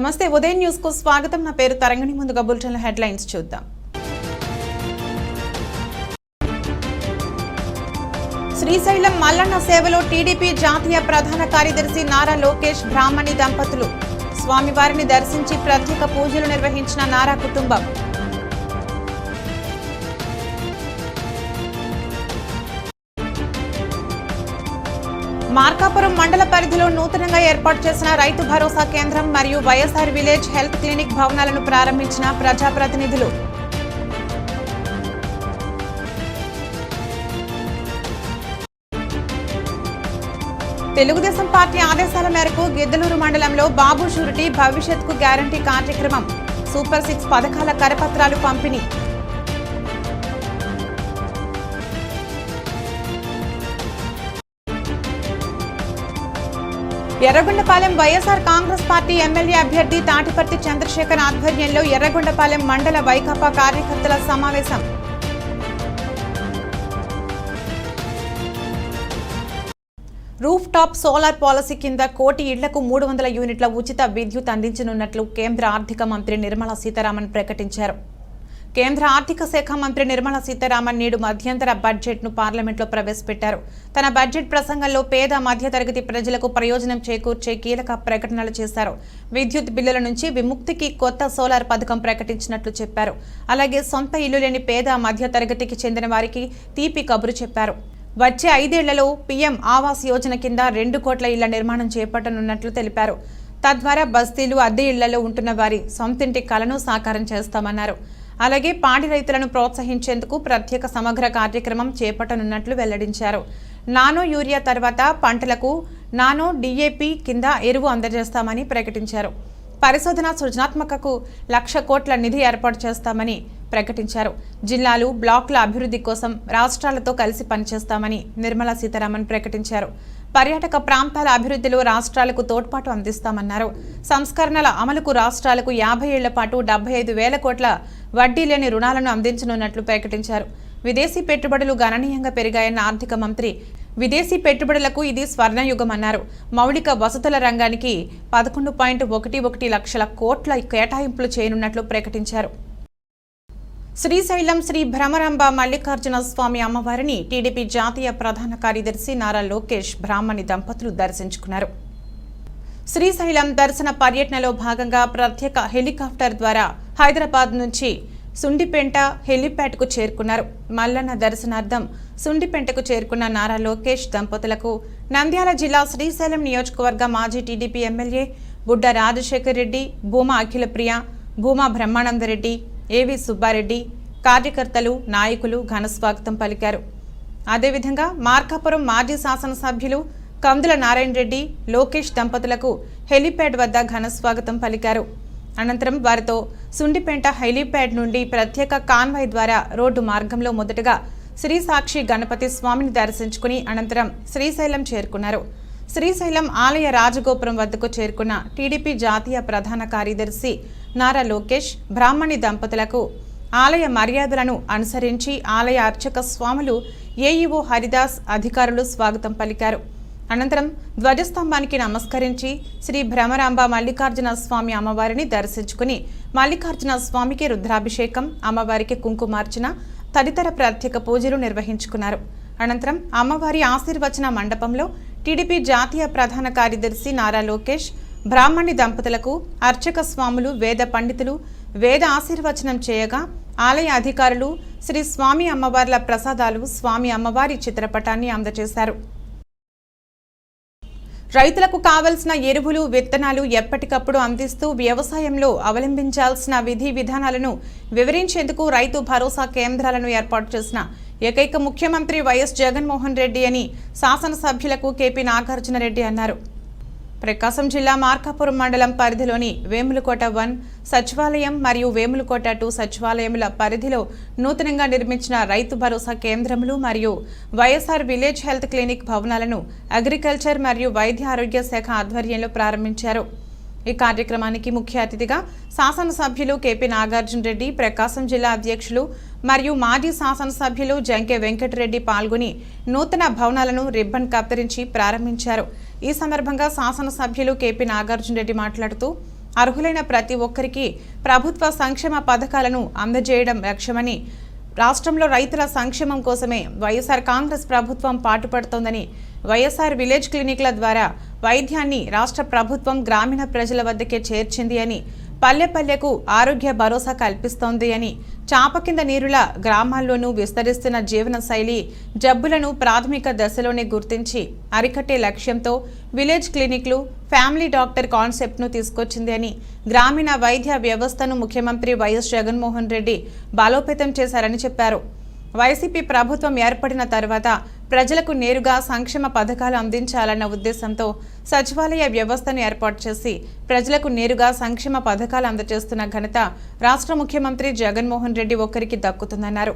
నమస్తే ఉదయం న్యూస్కు స్వాగతం. నా పేరు తరంగిణి. ముందుగా బులెటిన్ హెడ్లైన్స్ చూద్దాం. శ్రీశైలం మల్లన్న సేవలో టీడీపీ జాతీయ ప్రధాన కార్యదర్శి నారా లోకేష్ బ్రాహ్మణి దంపతులు. స్వామివారిని దర్శించి ప్రత్యేక పూజలు నిర్వహించిన నారా కుటుంబం. మార్కాపురం మండల పరిధిలో నూతనంగా ఏర్పాటు చేసిన రైతు భరోసా కేంద్రం మరియు వైఎస్ఆర్ విలేజ్ హెల్త్ క్లినిక్ భవనాలను ప్రారంభించిన ప్రజాప్రతినిధులు. తెలుగుదేశం పార్టీ ఆదేశాల మేరకు గిద్దలూరు మండలంలో బాబు షూరిటీ భవిష్యత్కు గ్యారంటీ కార్యక్రమం. సూపర్ సిక్స్ పథకాల కరపత్రాలు పంపిణీ. Yerragondapalem YSR Congress party MLA అభ్యర్థి తాటిపర్తి చంద్రశేఖర్ ఆధ్వర్యంలో ఎర్రగొండపాలెం మండల వైకాపా కార్యకర్తల సమావేశం. రూఫ్ టాప్ సోలార్ పాలసీ కింద కోటి ఇళ్ళకు మూడు వందల యూనిట్ల ఉచిత విద్యుత్ అందించనున్నట్లు కేంద్ర ఆర్థిక మంత్రి నిర్మలా సీతారామన్ ప్రకటించారు. కేంద్ర ఆర్థిక శాఖ మంత్రి నిర్మలా సీతారామన్ నేడు మధ్యంతర బడ్జెట్ను పార్లమెంట్లో ప్రవేశపెట్టారు. తన బడ్జెట్ ప్రసంగంలో పేద మధ్యతరగతి ప్రజలకు ప్రయోజనం చేకూర్చే కీలక ప్రకటనలు చేశారు. విద్యుత్ బిల్లుల నుంచి విముక్తికి కొత్త సోలార్ పథకం ప్రకటించినట్లు చెప్పారు. అలాగే సొంత ఇల్లు లేని పేద మధ్యతరగతికి చెందిన వారికి తీపి కబురు చెప్పారు. వచ్చే ఐదేళ్ళలో పీఎం ఆవాస్ యోజన కింద రెండు కోట్ల ఇళ్ళ నిర్మాణం చేపట్టనున్నట్లు తెలిపారు. తద్వారా బస్తీలు అద్దె ఇళ్ళలో ఉంటున్న వారి సొంతింటి కలను సాకారం చేస్తామన్నారు. అలాగే పాడి రైతులను ప్రోత్సహించేందుకు ప్రత్యేక సమగ్ర కార్యక్రమం చేపట్టనున్నట్లు వెల్లడించారు. నానో యూరియా తర్వాత పంటలకు నానో డీఏపీ కింద ఎరువు అందజేస్తామని ప్రకటించారు. పరిశోధన సృజనాత్మకకు లక్ష కోట్ల నిధి ఏర్పాటు చేస్తామని ప్రకటించారు. జిల్లాలు బ్లాక్ల అభివృద్ధి కోసం రాష్ట్రాలతో కలిసి పనిచేస్తామని నిర్మలా సీతారామన్ ప్రకటించారు. పర్యాటక ప్రాంతాల అభివృద్ధిలో రాష్ట్రాలకు తోడ్పాటు అందిస్తామన్నారు. సంస్కరణల అమలుకు రాష్ట్రాలకు యాభై ఏళ్ళ పాటు డెబ్బై ఐదు వేల కోట్ల వడ్డీ లేని రుణాలను అందించనున్నట్లు ప్రకటించారు. విదేశీ పెట్టుబడులు గణనీయంగా పెరిగాయన్న ఆర్థిక మంత్రి విదేశీ పెట్టుబడులకు ఇది స్వర్ణయుగం అన్నారు మౌలిక వసతుల రంగానికి పదకొండు పాయింట్ ఒకటి ఒకటి లక్షల కోట్ల కేటాయింపులు చేయనున్నట్లు ప్రకటించారు. శ్రీశైలం శ్రీ భ్రమరాంబ మల్లికార్జున స్వామి అమ్మవారిని టీడీపీ జాతీయ ప్రధాన కార్యదర్శి నారా లోకేష్ బ్రాహ్మణి దంపతులు దర్శించుకున్నారు. శ్రీశైలం దర్శన పర్యటనలో భాగంగా ప్రత్యేక హెలికాప్టర్ ద్వారా హైదరాబాద్ నుంచి సుండిపెంట హెలిప్యాడ్కు చేరుకున్నారు. మల్లన్న దర్శనార్థం సుండిపెంటకు చేరుకున్న నారా లోకేష్ దంపతులకు నంద్యాల జిల్లా శ్రీశైలం నియోజకవర్గ మాజీ టీడీపీ ఎమ్మెల్యే బుడ్డ రాజశేఖర్ రెడ్డి భూమా అఖిలప్రియ భూమా బ్రహ్మానందరెడ్డి ఏవి సుబ్బారెడ్డి కార్యకర్తలు నాయకులు ఘనస్వాగతం పలికారు. అదేవిధంగా మార్కాపురం మాజీ శాసనసభ్యులు కందుల నారాయణ రెడ్డి లోకేష్ దంపతులకు హెలీప్యాడ్ వద్ద ఘనస్వాగతం పలికారు. అనంతరం వారితో సుండిపేంట హెలీప్యాడ్ నుండి ప్రత్యేక కాన్వాయ్ ద్వారా రోడ్డు మార్గంలో మొదటగా శ్రీ సాక్షి గణపతి స్వామిని దర్శించుకుని అనంతరం శ్రీశైలం చేరుకున్నారు. శ్రీశైలం ఆలయ రాజగోపురం వద్దకు చేరుకున్న టీడీపీ జాతీయ ప్రధాన కార్యదర్శి నారా లోకేష్ బ్రాహ్మణి దంపతులకు ఆలయ మర్యాదలను అనుసరించి ఆలయ అర్చక స్వాములు ఏఈఓ హరిదాస్ అధికారులు స్వాగతం పలికారు. అనంతరం ధ్వజస్తంభానికి నమస్కరించి శ్రీ భ్రమరాంబ మల్లికార్జున స్వామి అమ్మవారిని దర్శించుకుని మల్లికార్జున స్వామికి రుద్రాభిషేకం అమ్మవారికి కుంకుమార్చన తదితర ప్రత్యేక పూజలు నిర్వహించుకున్నారు. అనంతరం అమ్మవారి ఆశీర్వచన మండపంలో టీడీపీ జాతీయ ప్రధాన కార్యదర్శి నారా లోకేష్ బ్రాహ్మణి దంపతులకు అర్చక స్వాములు వేద పండితులు వేద ఆశీర్వచనం చేయగా ఆలయ అధికారులు శ్రీ స్వామి అమ్మవార్ల ప్రసాదాలు స్వామి అమ్మవారి చిత్రపటాన్ని అందజేశారు రైతులకు కావలసిన ఎరువులు విత్తనాలు ఎప్పటికప్పుడు అందిస్తూ వ్యవసాయంలో అవలంబించాల్సిన విధి విధానాలను వివరించేందుకు రైతు భరోసా కేంద్రాలను ఏర్పాటు చేసిన ఏకైక ముఖ్యమంత్రి వైఎస్ జగన్మోహన్ రెడ్డి అని శాసనసభ్యులకు కేపీ నాగార్జునరెడ్డి అన్నారు. ప్రకాశం జిల్లా మార్కాపురం మండలం పరిధిలోని వేములకోట వన్ సచివాలయం మరియు వేములకోట టూ సచివాలయముల పరిధిలో నూతనంగా నిర్మించిన రైతు భరోసా కేంద్రములు మరియు వైఎస్ఆర్ విలేజ్ హెల్త్ క్లినిక్ భవనాలను అగ్రికల్చర్ మరియు వైద్య ఆరోగ్య శాఖ ఆధ్వర్యంలో ప్రారంభించారు. ఈ కార్యక్రమానికి ముఖ్య అతిథిగా శాసనసభ్యులు కేపీ నాగార్జున రెడ్డి ప్రకాశం జిల్లా అధ్యక్షులు మరియు మాజీ శాసనసభ్యులు జంకే వెంకటరెడ్డి పాల్గొని నూతన భవనాలను రిబ్బన్ కత్తిరించి ప్రారంభించారు. ఈ సందర్భంగా శాసనసభ్యులు కేపీ నాగార్జునరెడ్డి మాట్లాడుతూ అర్హులైన ప్రతి ఒక్కరికి ప్రభుత్వ సంక్షేమ పథకాలను అందజేయడం లక్ష్యమని రాష్ట్రంలో రైతుల సంక్షేమం కోసమే వైఎస్ఆర్ కాంగ్రెస్ ప్రభుత్వం పాటుపడుతోందని వైఎస్ఆర్ విలేజ్ క్లినిక్ల ద్వారా వైద్యాన్ని రాష్ట్ర ప్రభుత్వం గ్రామీణ ప్రజల వద్దకే చేర్చింది అని పల్లె పల్లెకు ఆరోగ్య భరోసా కల్పిస్తోంది అని చాప కింద నీరుల గ్రామాల్లోనూ విస్తరిస్తున్న జీవన శైలి జబ్బులను ప్రాథమిక దశలోనే గుర్తించి అరికట్టే లక్ష్యంతో విలేజ్ క్లినిక్లు ఫ్యామిలీ డాక్టర్ కాన్సెప్ట్ను తీసుకొచ్చింది అని గ్రామీణ వైద్య వ్యవస్థను ముఖ్యమంత్రి వైఎస్ జగన్మోహన్ రెడ్డి బలోపేతం చేశారని చెప్పారు. వైసీపీ ప్రభుత్వం ఏర్పడిన తర్వాత ప్రజలకు నేరుగా సంక్షేమ పథకాలు అందించాలన్న ఉద్దేశంతో సచివాలయ వ్యవస్థను ఏర్పాటు చేసి ప్రజలకు నేరుగా సంక్షేమ పథకాలు అందజేస్తున్న ఘనత రాష్ట్ర ముఖ్యమంత్రి జగన్మోహన్ రెడ్డి ఒక్కరికి దక్కుతుందన్నారు.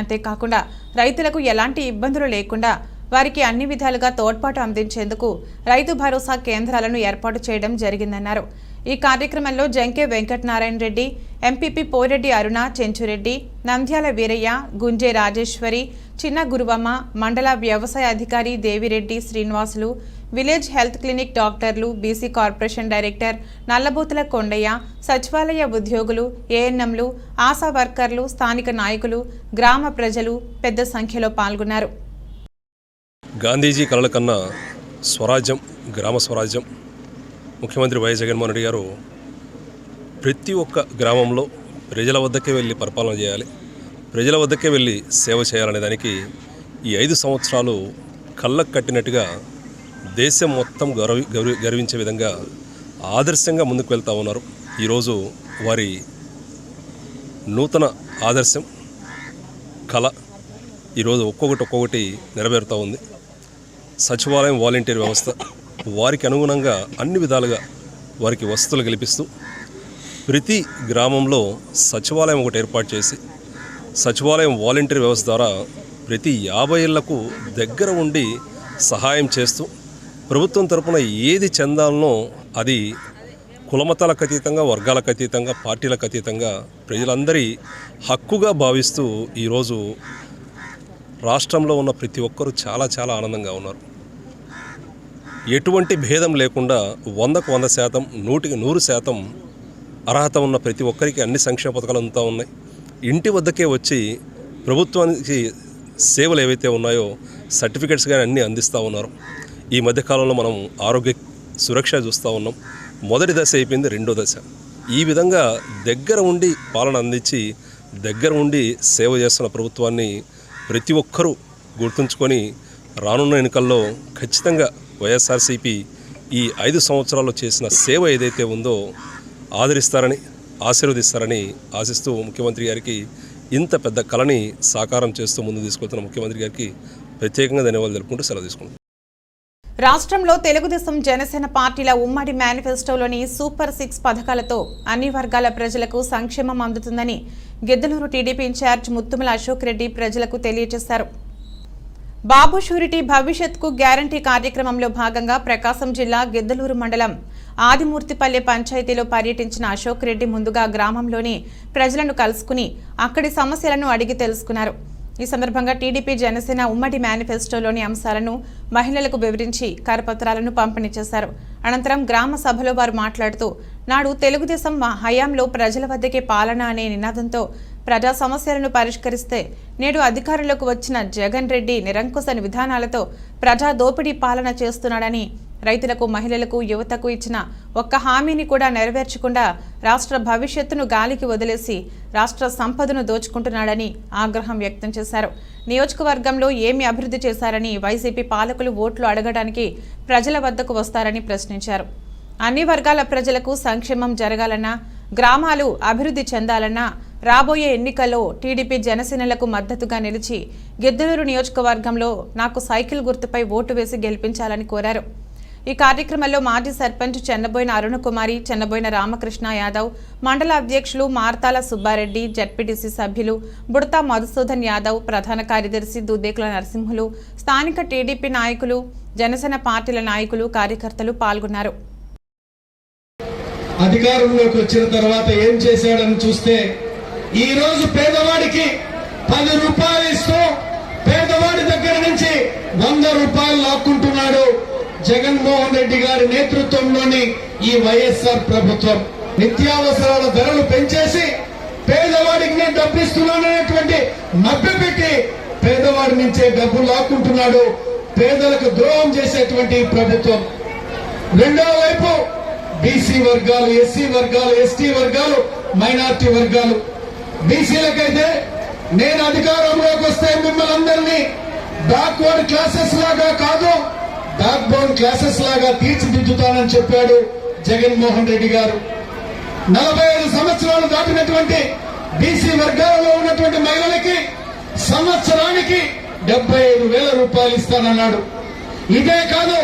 అంతేకాకుండా రైతులకు ఎలాంటి ఇబ్బందులు లేకుండా వారికి అన్ని విధాలుగా తోడ్పాటు అందించేందుకు రైతు భరోసా కేంద్రాలను ఏర్పాటు చేయడం జరిగిందన్నారు. ఈ కార్యక్రమంలో జంకే వెంకటనారాయణ రెడ్డి ఎంపీపీ పోరెడ్డి అరుణ చెంచురెడ్డి నంద్యాల వీరయ్య గుంజే రాజేశ్వరి చిన్న గురువమ్మ మండల వ్యవసాయ అధికారి Devireddy Srinivasulu village health clinic డాక్టర్లు BC corporation director Nallabuthula Kondaiah సచివాలయ ఉద్యోగులు ఏఎన్ఎంలు ఆశా వర్కర్లు స్థానిక నాయకులు గ్రామ ప్రజలు పెద్ద సంఖ్యలో పాల్గొన్నారు. గాంధీజీ కలల కన్నా స్వరాజ్యం గ్రామ స్వరాజ్యం. ముఖ్యమంత్రి వైఎస్ జగన్మోహన్ రెడ్డి గారు ప్రతి ఒక్క గ్రామంలో ప్రజల వద్దకే వెళ్ళి పరిపాలన చేయాలి. ప్రజల వద్దకే వెళ్ళి సేవ చేయాలనే దానికి ఈ ఐదు సంవత్సరాలు కళ్ళకు కట్టినట్టుగా దేశం మొత్తం గౌరవి గౌరవి గర్వించే విధంగా ఆదర్శంగా ముందుకు వెళ్తూ ఉన్నారు. ఈరోజు వారి నూతన ఆదర్శం కళ ఈరోజు ఒక్కొక్కటి ఒక్కొక్కటి నెరవేరుతూ ఉంది. సచివాలయం వాలంటీర్ వ్యవస్థ వారికి అనుగుణంగా అన్ని విధాలుగా వారికి వసతులు కల్పిస్తూ ప్రతి గ్రామంలో సచివాలయం ఒకటి ఏర్పాటు చేసి సచివాలయం వాలంటీర్ వ్యవస్థ ద్వారా ప్రతి యాభై ఏళ్ళకు దగ్గర ఉండి సహాయం చేస్తూ ప్రభుత్వం తరపున ఏది చెందాలనో అది కులమతాలకు అతీతంగా వర్గాలకు అతీతంగా పార్టీలకు అతీతంగా ప్రజలందరి హక్కుగా భావిస్తూ ఈరోజు రాష్ట్రంలో ఉన్న ప్రతి ఒక్కరూ చాలా చాలా ఆనందంగా ఉన్నారు. ఎటువంటి భేదం లేకుండా వందకు వంద శాతం నూటికి నూరు శాతం అర్హత ఉన్న ప్రతి ఒక్కరికి అన్ని సంక్షేమ పథకాలు అందుతూ ఉన్నాయి. ఇంటి వద్దకే వచ్చి ప్రభుత్వానికి సేవలు ఏవైతే ఉన్నాయో సర్టిఫికెట్స్ కానీ అన్నీ అందిస్తూ ఉన్నారు. ఈ మధ్యకాలంలో మనం ఆరోగ్య సురక్ష చూస్తూ ఉన్నాం. మొదటి దశ అయిపోయింది రెండో దశ. ఈ విధంగా దగ్గర ఉండి పాలన అందించి దగ్గర ఉండి సేవ చేస్తున్న ప్రభుత్వాన్ని ప్రతి ఒక్కరూ గుర్తుంచుకొని రానున్న ఎన్నికల్లో ఖచ్చితంగా వైఎస్ఆర్సీపీ ఈ ఐదు సంవత్సరాల్లో చేసిన సేవ ఏదైతే ఉందో ఆదరిస్తారని ఆశీర్వదిస్తారని ఆశిస్తూ ముఖ్యమంత్రి గారికి ఇంత పెద్ద కళని సాకారం చేస్తూ ముందు తీసుకెళ్తున్న ముఖ్యమంత్రి గారికి ప్రత్యేకంగా ధన్యవాదాలు తెలుపుకుంటూ సెలవు తీసుకుంటాం రాష్ట్రంలో తెలుగుదేశం జనసేన పార్టీల ఉమ్మడి మేనిఫెస్టోలోని సూపర్ సిక్స్ పథకాలతో అన్ని వర్గాల ప్రజలకు సంక్షేమం అందుతుందని గిద్దలూరు టీడీపీ ఇన్ఛార్జ్ ముత్తుమల అశోక్ రెడ్డి ప్రజలకు తెలియజేశారు. బాబు షూరిటీ భవిష్యత్కు గ్యారంటీ కార్యక్రమంలో భాగంగా ప్రకాశం జిల్లా గిద్దలూరు మండలం ఆదిమూర్తిపల్లె పంచాయతీలో పర్యటించిన అశోక్ రెడ్డి ముందుగా గ్రామంలోని ప్రజలను కలుసుకుని అక్కడి సమస్యలను అడిగి తెలుసుకున్నారు. ఈ సందర్భంగా టీడీపీ జనసేన ఉమ్మడి మేనిఫెస్టోలోని అంశాలను మహిళలకు వివరించి కరపత్రాలను పంపిణీ చేశారు. అనంతరం గ్రామ సభలో వారు మాట్లాడుతూ నాడు తెలుగుదేశం హయాంలో ప్రజల వద్దకే పాలన అనే నినాదంతో ప్రజా సమస్యలను పరిష్కరిస్తే నేడు అధికారంలోకి వచ్చిన జగన్ రెడ్డి నిరంకుశ విధానాలతో ప్రజా దోపిడీ పాలన చేస్తున్నాడని రైతులకు మహిళలకు యువతకు ఇచ్చిన ఒక్క హామీని కూడా నెరవేర్చకుండా రాష్ట్ర భవిష్యత్తును గాలికి వదిలేసి రాష్ట్ర సంపదను దోచుకుంటున్నాడని ఆగ్రహం వ్యక్తం చేశారు. నియోజకవర్గంలో ఏమి అభివృద్ధి చేశారని వైసీపీ పాలకులు ఓట్లు అడగడానికి ప్రజల వద్దకు వస్తారని ప్రశ్నించారు. అన్ని వర్గాల ప్రజలకు సంక్షేమం జరగాలన్నా గ్రామాలు అభివృద్ధి చెందాలన్నా రాబోయే ఎన్నికల్లో టీడీపీ జనసేనలకు మద్దతుగా నిలిచి గిద్దలూరు నియోజకవర్గంలో నాకు సైకిల్ గుర్తుపై ఓటు వేసి గెలిపించాలని కోరారు. ఈ కార్యక్రమంలో మాజీ సర్పంచ్ చెన్నబోయిన అరుణకుమారి చెన్నబోయిన రామకృష్ణ యాదవ్ మండల అధ్యక్షులు మార్తాల సుబ్బారెడ్డి జడ్పీటీసీ సభ్యులు బుడతా మధుసూదన్ యాదవ్ ప్రధాన కార్యదర్శి దుద్దేకుల నరసింహులు స్థానిక టీడీపీ నాయకులు జనసేన పార్టీల నాయకులు కార్యకర్తలు పాల్గొన్నారు. అధికారంలోకి వచ్చిన తర్వాత ఏం చేశాడని చూస్తే ఈ రోజు పేదవాడికి పది రూపాయలు ఇస్తూ పేదవాడి దగ్గర నుంచి వంద రూపాయలు లాక్కుంటున్నాడు. జగన్మోహన్ రెడ్డి గారి నేతృత్వంలోని ఈ వైఎస్ఆర్ ప్రభుత్వం నిత్యావసరాల ధరలు పెంచేసి పేదవాడికి నేను డబ్బు ఇస్తున్నాననేటువంటి మభ్యపెట్టి పేదవాడి నుంచే డబ్బు లాక్కుంటున్నాడు. పేదలకు ద్రోహం చేసేటువంటి ప్రభుత్వం. రెండవ వైపు బీసీ వర్గాలు ఎస్సీ వర్గాలు ఎస్టీ వర్గాలు మైనార్టీ వర్గాలు. బీసీలకైతే నేను అధికారంలోకి వస్తే మిమ్మల్ని అందరినీ బ్యాక్వర్డ్ క్లాసెస్ లాగా కాదు. బ్యాక్ బోన్ క్లాసెస్ లాగా తీర్చిదిద్దుతానని చెప్పాడు జగన్మోహన్ రెడ్డి గారు. నలభై ఐదు సంవత్సరాలు దాటినటువంటి బీసీ వర్గాలలో ఉన్నటువంటి మహిళలకి సంవత్సరానికి డెబ్బై ఐదు వేల రూపాయలు ఇస్తానన్నాడు. ఇదే కాదు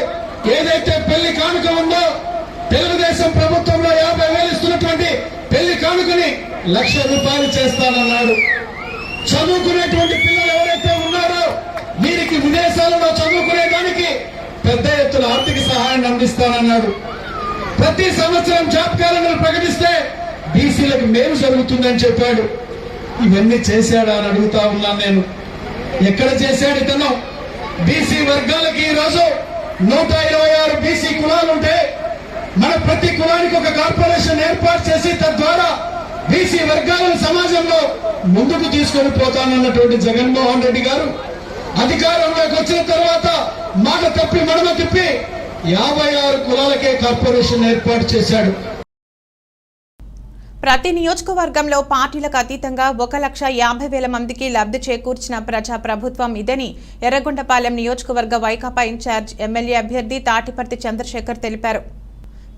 ఏదైతే పెళ్ళి కానుక ఉందో తెలుగుదేశం ప్రభుత్వంలో యాభై వేలు ఇస్తున్నటువంటి పెళ్ళి కానుకని లక్ష రూపాయలు చేస్తానన్నాడు. చదువుకునేటువంటి పిల్లలు ఎవరైతే ఉన్నారో వీరికి విదేశాలలో చదువుకునే దానికి పెద్ద ఎత్తున ఆర్థిక సహాయాన్ని అందిస్తానన్నాడు. ప్రతి సంవత్సరం జాబ్ క్యాలెండర్ ప్రకటిస్తే బీసీలకు మేలు జరుగుతుందని చెప్పాడు. ఇవన్నీ చేశాడా అని అడుగుతా ఉన్నాను నేను. ఎక్కడ చేశాడు ఇతను? బీసీ వర్గాలకి ఈరోజు నూట ఇరవై ఆరు బీసీ కులాలు ఉంటే మన ప్రతి కులానికి ఒక కార్పొరేషన్ ఏర్పాటు చేసి తద్వారా బీసీ వర్గాలను సమాజంలో ముందుకు తీసుకొని పోతానన్నటువంటి జగన్మోహన్ రెడ్డి గారు అధికారంలోకి వచ్చిన తర్వాత మాట తప్పి మడమ తిప్పి యాభై ఆరు కులాలకే కార్పొరేషన్ ఏర్పాటు చేశాడు. ప్రతి నియోజకవర్గంలో పార్టీలకు అతీతంగా ఒక లక్ష యాభై వేల మందికి లబ్ధి చేకూర్చిన ప్రజా ప్రభుత్వం ఇదని ఎర్రగొండపాలెం నియోజకవర్గ వైకాపా ఇన్ఛార్జ్ ఎమ్మెల్యే అభ్యర్థి తాటిపర్తి చంద్రశేఖర్ తెలిపారు.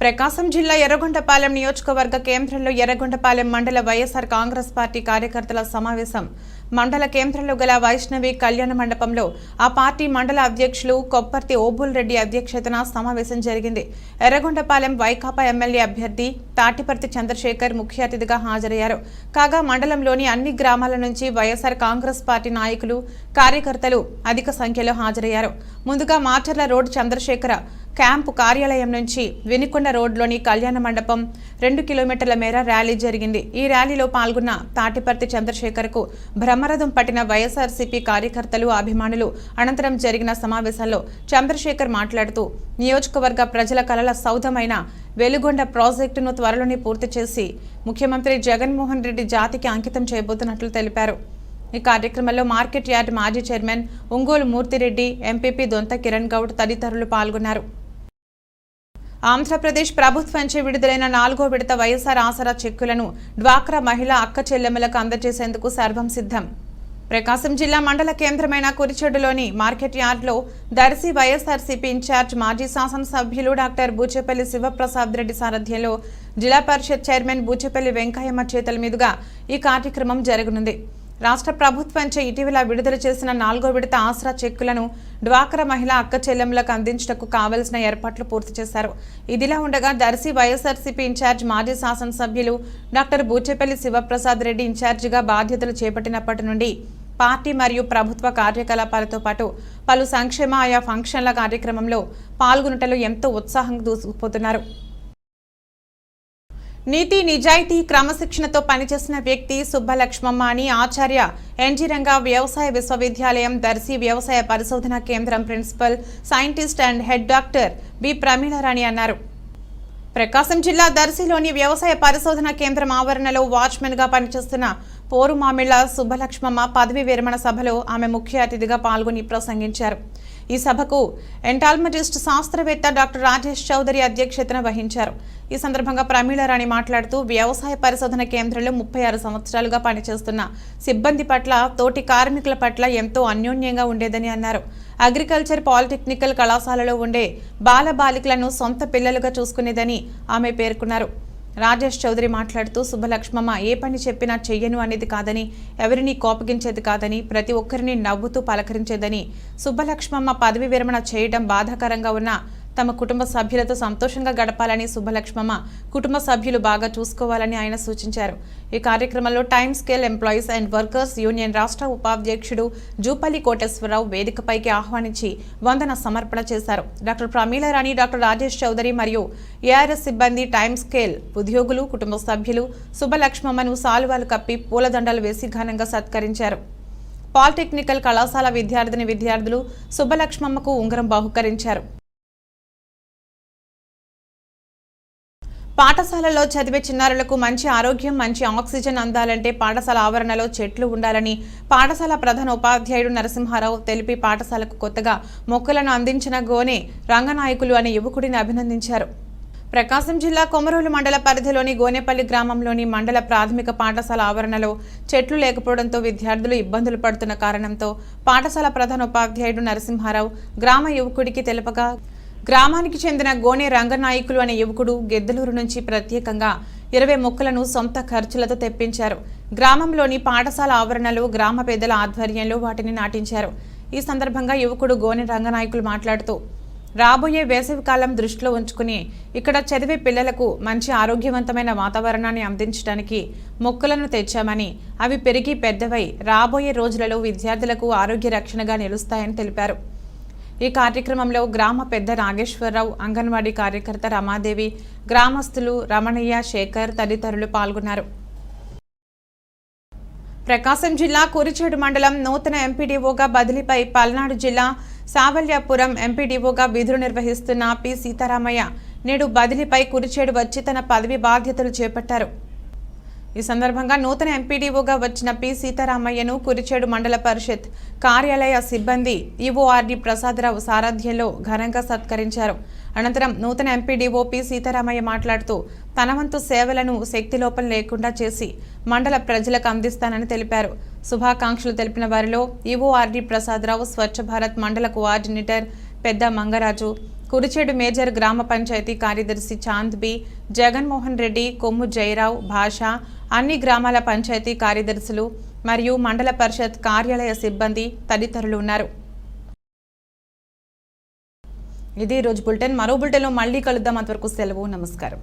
ప్రకాశం జిల్లా ఎర్రగొండపాలెం నియోజకవర్గ కేంద్రంలో ఎర్రగొండపాలెం మండల వైఎస్ఆర్ కాంగ్రెస్ పార్టీ కార్యకర్తల సమావేశం మండల కేంద్రంలో గల వైష్ణవి కళ్యాణ మండపంలో ఆ పార్టీ మండల అధ్యక్షులు కొప్పర్తి ఓబుల్ రెడ్డి అధ్యక్షతన సమావేశం జరిగింది. ఎర్రగొండపాలెం వైకాపా ఎమ్మెల్యే అభ్యర్థి తాటిపర్తి చంద్రశేఖర్ ముఖ్య అతిథిగా హాజరయ్యారు. కాగా మండలంలోని అన్ని గ్రామాల నుంచి వైఎస్ఆర్ కాంగ్రెస్ పార్టీ నాయకులు కార్యకర్తలు అధిక సంఖ్యలో హాజరయ్యారు. ముందుగా మాచర్ల రోడ్ చంద్రశేఖర క్యాంపు కార్యాలయం నుంచి వెనుకొండ రోడ్లోని కళ్యాణ మండపం రెండు కిలోమీటర్ల మేర ర్యాలీ జరిగింది. ఈ ర్యాలీలో పాల్గొన్న తాటిపర్తి చంద్రశేఖర్కు బ్రహ్మరథం పట్టిన వైఎస్ఆర్సీపీ కార్యకర్తలు అభిమానులు అనంతరం జరిగిన సమావేశంలో చంద్రశేఖర్ మాట్లాడుతూ నియోజకవర్గ ప్రజల కలల సౌధమైన వెలుగొండ ప్రాజెక్టును త్వరలోనే పూర్తి చేసి ముఖ్యమంత్రి జగన్మోహన్ రెడ్డి జాతికి అంకితం చేయబోతున్నట్లు తెలిపారు. ఈ కార్యక్రమంలో మార్కెట్ యార్డ్ మాజీ చైర్మన్ ఒంగోలు మూర్తిరెడ్డి ఎంపీపీ దొంత కిరణ్ గౌడ్ తదితరులు పాల్గొన్నారు. ఆంధ్రప్రదేశ్ ప్రభుత్వంచే విడుదలైన నాలుగో విడత వైఎస్ఆర్ ఆసరా చెక్కులను డ్వాక్రా మహిళా అక్క చెల్లెమ్మలకు అందజేసేందుకు సర్వం సిద్ధం. ప్రకాశం జిల్లా మండల కేంద్రమైన కురిచెడులోని మార్కెట్ యార్డ్లో దర్శి వైఎస్ఆర్సీపీ ఇన్ఛార్జ్ మాజీ శాసనసభ్యులు డాక్టర్ బూచేపల్లి శివప్రసాద్ రెడ్డి సారథ్యంలో జిల్లా పరిషత్ చైర్మన్ బూచేపల్లి వెంకయ్యమ్మ చేతుల మీదుగా ఈ కార్యక్రమం జరగనుంది. రాష్ట్ర ప్రభుత్వంచే ఇటీవల విడుదల చేసిన నాలుగో విడత ఆసరా చెక్కులను డ్వాక్రా మహిళా అక్క చెల్లెములకు అందించటకు కావలసిన ఏర్పాట్లు పూర్తి చేశారు. ఇదిలా ఉండగా దర్శి వైఎస్ఆర్సీపీ ఇన్ఛార్జ్ మాజీ శాసనసభ్యులు డాక్టర్ బూచేపల్లి శివప్రసాద్ రెడ్డి ఇన్ఛార్జిగా బాధ్యతలు చేపట్టినప్పటి నుండి పార్టీ మరియు ప్రభుత్వ కార్యకలాపాలతో పాటు పలు సంక్షేమ ఆయా ఫంక్షన్ల కార్యక్రమంలో పాల్గొనటలో ఎంతో ఉత్సాహంగా దూసుకుపోతున్నారు. నీతి నిజాయితీ క్రమశిక్షణతో పనిచేసిన వ్యక్తి సుబ్బలక్ష్మమ్మ అని ఆచార్య ఎన్జీ రంగా వ్యవసాయ విశ్వవిద్యాలయం దర్శి వ్యవసాయ పరిశోధన కేంద్రం principal scientist and head doctor B. Pramilarani అన్నారు. ప్రకాశం జిల్లా దర్శిలోని వ్యవసాయ పరిశోధన కేంద్రం ఆవరణలో వాచ్మెన్గా పనిచేస్తున్న పోరుమామిళ్ళ సుబ్బలక్ష్మమ్మ పదవి విరమణ సభలో ఆమె ముఖ్య అతిథిగా పాల్గొని ప్రసంగించారు. ఈ సభకు ఎంటాల్మజిస్ట్ శాస్త్రవేత్త డాక్టర్ రాజేష్ చౌదరి అధ్యక్షతన వహించారు. ఈ సందర్భంగా ప్రమీళారాణి మాట్లాడుతూ వ్యవసాయ పరిశోధన కేంద్రంలో ముప్పై ఆరు సంవత్సరాలుగా పనిచేస్తున్న సిబ్బంది పట్ల తోటి కార్మికుల పట్ల ఎంతో అన్యోన్యంగా ఉండేదని అన్నారు. అగ్రికల్చర్ పాలిటెక్నికల్ కళాశాలలో ఉండే బాల బాలికలను సొంత పిల్లలుగా చూసుకునేదని ఆమె పేర్కొన్నారు. రాజేష్ చౌదరి మాట్లాడుతూ శుభలక్ష్మమ్మ ఏ పని చెప్పినా చెయ్యను అనేది కాదని ఎవరిని కోపగించేది కాదని ప్రతి ఒక్కరిని నవ్వుతూ పలకరించేదని శుభలక్ష్మమ్మ పదవి విరమణ చేయడం బాధాకరంగా ఉన్న తమ కుటుంబ సభ్యులతో సంతోషంగా గడపాలని శుభలక్ష్మమ్మ కుటుంబ సభ్యులు బాగా చూసుకోవాలని ఆయన సూచించారు. ఈ కార్యక్రమంలో time scale employees and workers union రాష్ట్ర ఉపాధ్యక్షుడు జూపల్లి కోటేశ్వరరావు వేదికపైకి ఆహ్వానించి వందన సమర్పణ చేశారు. డాక్టర్ ప్రమీలారాణి డాక్టర్ రాజేష్ చౌదరి మరియు ఏఆర్ఎస్ సిబ్బంది టైమ్ స్కేల్ ఉద్యోగులు కుటుంబ సభ్యులు శుభలక్ష్మమ్మను సాలువాలు కప్పి పూలదండలు వేసి ఘనంగా సత్కరించారు. పాలిటెక్నికల్ కళాశాల విద్యార్థిని విద్యార్థులు శుభలక్ష్మమ్మకు ఉంగరం బహుకరించారు. పాఠశాలలో చదివే చిన్నారులకు మంచి ఆరోగ్యం మంచి ఆక్సిజన్ అందాలంటే పాఠశాల ఆవరణలో చెట్లు ఉండాలని పాఠశాల ప్రధాన ఉపాధ్యాయుడు నరసింహారావు తెలిపి పాఠశాలకు కొత్తగా మొక్కలను అందించిన గోనె రంగనాయకులు అనే యువకుడిని అభినందించారు. ప్రకాశం జిల్లా కొమరోలు మండల పరిధిలోని గోనేపల్లి గ్రామంలోని మండల ప్రాథమిక పాఠశాల ఆవరణలో చెట్లు లేకపోవడంతో విద్యార్థులు ఇబ్బందులు పడుతున్న కారణంతో పాఠశాల ప్రధాన ఉపాధ్యాయుడు నరసింహారావు గ్రామ యువకుడికి తెలుపగా గ్రామానికి చెందిన గోనె రంగనాయకులు అనే యువకుడు గెద్దలూరు నుంచి ప్రత్యేకంగా ఇరవై మొక్కలను సొంత ఖర్చులతో తెప్పించారు. గ్రామంలోని పాఠశాల ఆవరణలో గ్రామ పేదల ఆధ్వర్యంలో వాటిని నాటించారు. ఈ సందర్భంగా యువకుడు గోనె రంగనాయకులు మాట్లాడుతూ రాబోయే వేసవికాలం దృష్టిలో ఉంచుకుని ఇక్కడ చదివే పిల్లలకు మంచి ఆరోగ్యవంతమైన వాతావరణాన్ని అందించడానికి మొక్కలను తెచ్చామని అవి పెరిగి పెద్దవై రాబోయే రోజులలో విద్యార్థులకు ఆరోగ్య రక్షణగా నిలుస్తాయని తెలిపారు. ఈ కార్యక్రమంలో గ్రామ పెద్ద నాగేశ్వరరావు అంగన్వాడీ కార్యకర్త రమాదేవి గ్రామస్తులు రమణయ్య శేఖర్ తదితరులు పాల్గొన్నారు. ప్రకాశం జిల్లా కురిచేడు మండలం నూతన ఎంపీడీఓగా బదిలీపై పల్నాడు జిల్లా సావల్యాపురం ఎంపీడీఓగా విధులు నిర్వహిస్తున్న పి సీతారామయ్య నేడు బదిలీపై కురిచేడు వచ్చి తన పదవి బాధ్యతలు చేపట్టారు. ఈ సందర్భంగా నూతన ఎంపీడీఓగా వచ్చిన పి. సీతారామయ్యను కురిచేడు మండల పరిషత్ కార్యాలయ సిబ్బంది ఈఓఆర్డి ప్రసాదరావు సారథ్యంలో ఘనంగా సత్కరించారు. అనంతరం నూతన ఎంపీడీఓ పి. సీతారామయ్య మాట్లాడుతూ తన వంతు సేవలను శక్తిలోపం లేకుండా చేసి మండల ప్రజలకు అందిస్తానని తెలిపారు. శుభాకాంక్షలు తెలిపిన వారిలో ఈఓఆర్డి ప్రసాదరావు స్వచ్ఛ భారత్ మండల కోఆర్డినేటర్ పెద్ద మంగరాజు కురిచేడు మేజర్ గ్రామ పంచాయతీ కార్యదర్శి చాంద్ బి జగన్మోహన్ రెడ్డి కొమ్ము జయరావు భాష అన్ని గ్రామాల పంచాయతీ కార్యదర్శులు మరియు మండల పరిషత్ కార్యాలయ సిబ్బంది తదితరులు ఉన్నారు. ఇది రోజు బులెటిన్. మరో బులెటిన్లో మళ్ళీ కలుద్దాం. అంతవరకు సెలవు. నమస్కారం.